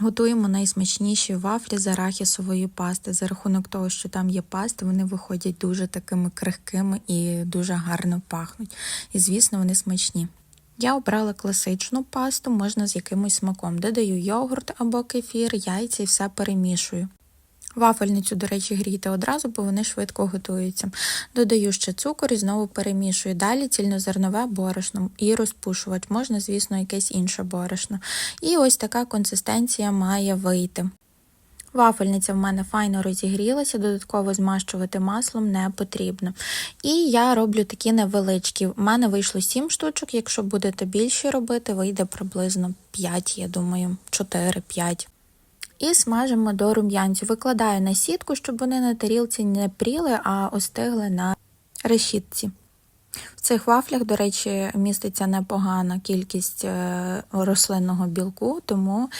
Готуємо найсмачніші вафлі з арахісової пасти. За рахунок того, що там є паста, вони виходять дуже такими крихкими і дуже гарно пахнуть. І, звісно, вони смачні. Я обрала класичну пасту, можна з якимось смаком. Додаю йогурт або кефір, яйця і все перемішую. Вафельницю, до речі, грійте одразу, бо вони швидко готуються. Додаю ще цукор і знову перемішую. Далі цільнозернове борошно і розпушувач. Можна, звісно, якесь інше борошно. І ось така консистенція має вийти. Вафельниця в мене файно розігрілася, додатково змащувати маслом не потрібно. І я роблю такі невеличкі. У мене вийшло 7 штучок, якщо будете більше робити, вийде приблизно 5, я думаю, 4-5. І смажимо до рум'янцю. Викладаю на сітку, щоб вони на тарілці не пріли, а остигли на решітці. В цих вафлях, до речі, міститься непогана кількість е, рослинного білку, тому